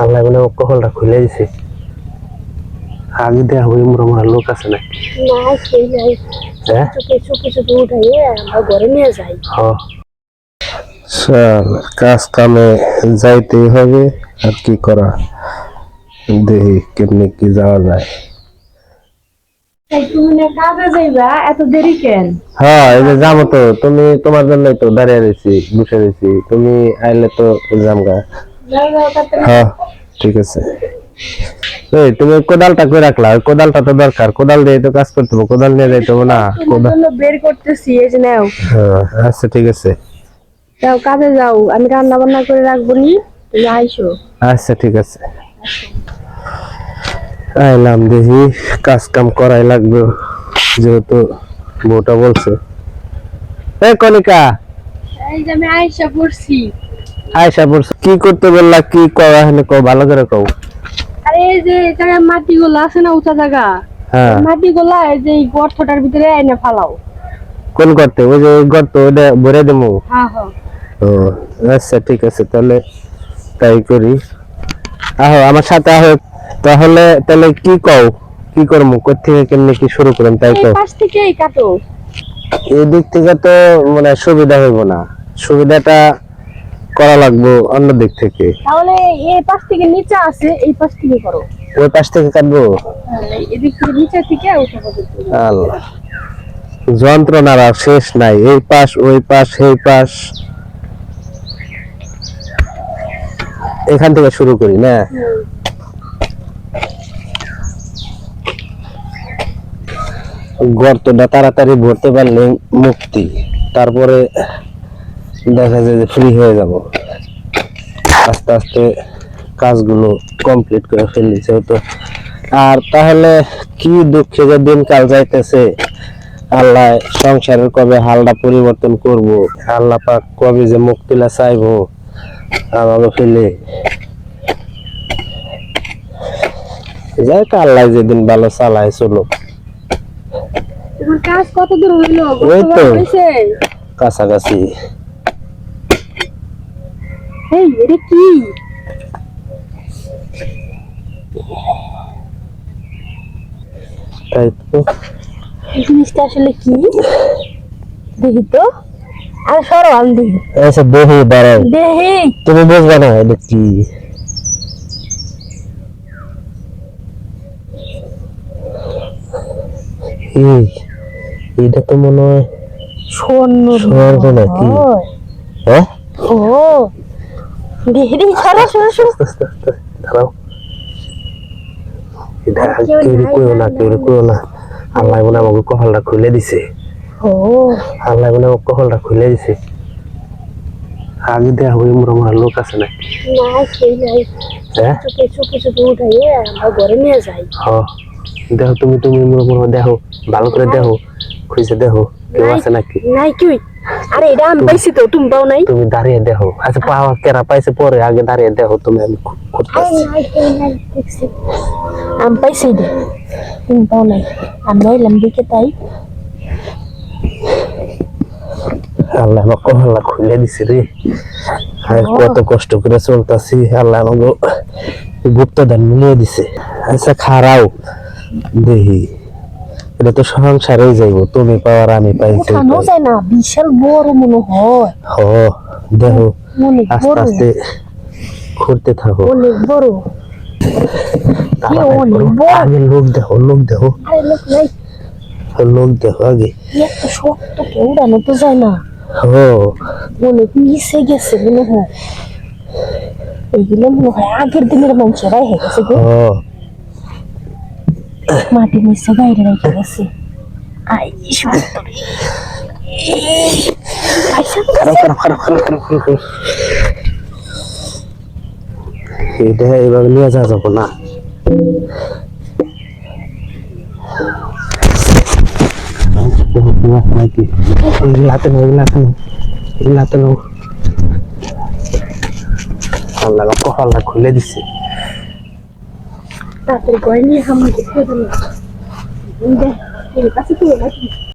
আল্লাহ কপালটা খুলে দিছে। আগে হয়ে মোর লোক আছে না? না সেই নাই। হ্যাঁ? চোখে চোখে চোখে উঠাইয়ে আমরা ঘরে নিয়ে যাই। চল কাজ কামে যাইতেই হবে আর কি করা? দেখি কেমনি কি যাওয়া যায়। তুমি হ্যাঁ তুমি তোমার জন্যই তো দাঁড়িয়ে রয়েছি বসে রয়েছি। তুমি আইলে তো জামগা হ্যাঁ ঠিক আছে। এই তুমি কোদালটা কই রাখলা? কোদালটা তো দরকার। কোদাল দিয়ে তো কাজ করতে হবে। কোদাল নিয়ে যাইতে হবে না। কোদাল বের করতেছি এই যে নাও। হ্যাঁ আচ্ছা ঠিক আছে। যাও কাজে যাও। আমি রান্না বান্না করে রাখব নি। তুমি আইসো। আচ্ছা ঠিক আছে। আইলাম দেখি কাজ কাম করাই লাগবে যেহেতু বউটা বলছে। এ কনিকা এই যে আমি আইসা পড়ছি। আয়সা বলছে কি করতে বললা কি কও এখানে কও ভালো করে কও। আরে এই যে জায়গায় মাটি গুলো আছে না উঁচা জায়গা হ্যাঁ। মাটি গুলা এই যে গর্তটার ভিতরে এনে ফালাও। কোন করতে ওই যে গর্ত ওটা ভরে দেবো। হ্যাঁ হ্যাঁ। ও আচ্ছা ঠিক আছে তাহলে তাই করি। আহ আমার সাথে আহো তাহলে তাহলে কি কও? কি করব কোথেকে কেমনি কি শুরু করুন তাই কও? পাশ থেকেই কাটো। এই দিক থেকে তো মানে সুবিধা হইব না। সুবিধাটা করা লাগবে অন্য দিক থেকে। তাহলে এই পাশ থেকে নিচে আছে এই পাশ থেকে করো। ওই পাশ থেকে কাটবো? হ্যাঁ, এদিক থেকে নিচে থেকে আল্লাহ। যন্ত্রণার আর শেষ নাই। এই পাশ ওই পাশ এই পাশ। এখান থেকে শুরু করি না? গর্তটা তাড়াতাড়ি ভরতে পারলে মুক্তি। তারপরে দেখা যায় যে ফ্রি হয়ে যাব। আস্তে আস্তে কাজগুলো কমপ্লিট করে ফেলি যেহেতু আর তাহলে কি দুঃখে যে দিনকাল যাইতেছে আল্লাহ সংসারের কবে হালটা পরিবর্তন করব? আল্লাহ পাক কবে যে মুক্তিলা চাইব? আমাকে ফেলে। যাই তো আল্লাহ যেদিন ভালো চালায় চলো কাজ কত দূর হইল? ওই তো। কাছাকাছি। এই এটা কি? তাই তো। এই জিনিসটা আসলে কি? দেখি তো। আর সরো আমি দেখি। আচ্ছা দেখি দাঁড়াও। দেখি। তুমি বুঝবে না এটা কি? এটা তো মনে হয় স্বর্ণ স্বর্ণ নাকি? হ্যাঁ? ও। সরো সরো আস্তে আস্তে দাঁড়াও। এটা কেউ কেউ কইও না না, কেউ কইও না। আল্লাহ আমাকে কপালটা খুলে দিছে। ও। আল্লাহ আমাকে কপালটা খুলে দিছে। আগে দেয়া হয়ে মোর আমার লোক আছে না না সেই নাই। হ্যাঁ চোখে চোখে চোখে উঠাইয়ে আমরা ঘরে নিয়ে যাই। হ। দেখো তুমি তুমি মোর মোর দেখো ভালো করে দেখো খুঁজে দেখো কেউ। আছে নাকি? নাই কি আরে এটা আমি পাইছি তো তুমি পাও নাই? তুমি দাঁড়িয়ে দেখো। আচ্ছা পাওয়া কেরা পাইছে পরে আগে দাঁড়িয়ে দেখো তুমি আমি আমি পাইছি তুমি পাও নাই। আমরা এলাম দেখে তাই। আল্লাহ আমার কপালটা খুলে দিছে রে। আর কত কষ্ট করে চলতেছি আল্লাহ আমাকে গুপ্তদান মিলিয়ে দিছে। আচ্ছা খারাও দেখি। এটা তো সংসারেই যাইব তুমি পাওয়ার আমি পাইছি উঠানো যায় না বিশাল বড় মনে হয়। হ দেখো আস্তে আস্তে ঘুরতে থাকো। অনেক বড়। আগে লোক দেখো লোক দেখো। লোক দেখো আগে। এত শক্ত উড়ানো তো যায় না। ও অনেক মিশে গেছে মনে হয়। এইগুলো মনে হয় আগের দিনের মানুষেরাই হয়ে গেছে ও নিচে বাইরে রেখে গেছে। এভাবে নিয়ে যাওয়া যাব না। নাকি লাতে নেই লাতে নেই লাতে নেই আল্লাহ কপালটা খুলে দিছে তাড়াতাড়ি করে নিয়ে আমাকে খেয়ে দিল দেখ এর কাছে কি নাকি